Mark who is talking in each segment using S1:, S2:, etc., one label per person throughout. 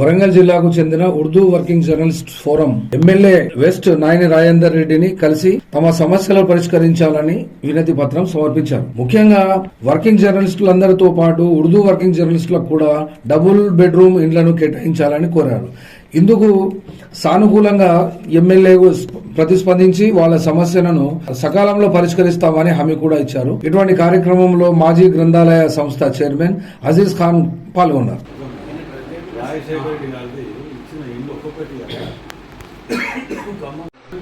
S1: వరంగల్ జిల్లాకు చెందిన Urdu working journalist forum MLA west Nayani Rajender రెడ్డిని కలిసి తమ సమస్యలు పరిష్కరించాలని వినతి పత్రం సమర్పించారు. ముఖ్యంగా వర్కింగ్ జర్నలిస్టులందరితో పాటు ఉర్దూ వర్కింగ్ జర్నలిస్టులకు కూడా డబుల్ బెడ్రూమ్ ఇండ్లను కేటాయించాలని కోరారు. ఇందుకు సానుకూలంగా ఎమ్మెల్యే ప్రతిస్పందించి వాళ్ళ సమస్యలను సకాలంలో పరిష్కరిస్తామని హామీ కూడా ఇచ్చారు. ఇటువంటి కార్యక్రమంలో మాజీ గ్రంథాలయ సంస్థ చైర్మన్ అజీజ్ ఖాన్ పాల్గొన్నారు.
S2: రాజశేఖర రెడ్డి గారిది ఇచ్చిన ఇల్లు ఒక్కొక్కటి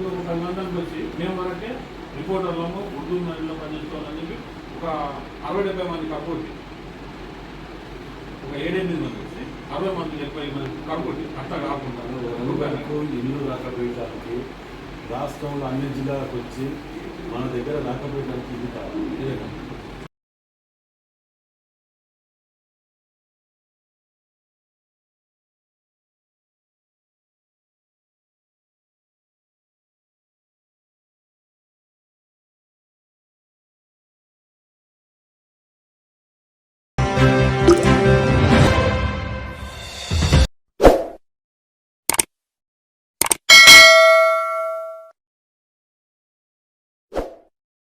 S3: ఒక లండన్కి వచ్చి మేము వరకే రిపోర్టర్లము ఉర్దూ నదిలో పనిచేసుకోవాలని చెప్పి ఒక అరవై డెబ్బై మంది కబోటి. ఒక ఏడెనిమిది మంది వచ్చి అరవై మంది డెబ్బై మంది కబోటి. అట్లా కాకుండా
S2: ఇల్లు రాకపోయడానికి రాష్ట్రంలో అన్ని జిల్లాలకు వచ్చి మన దగ్గర రాకపోయడానికి ఇది కాదు.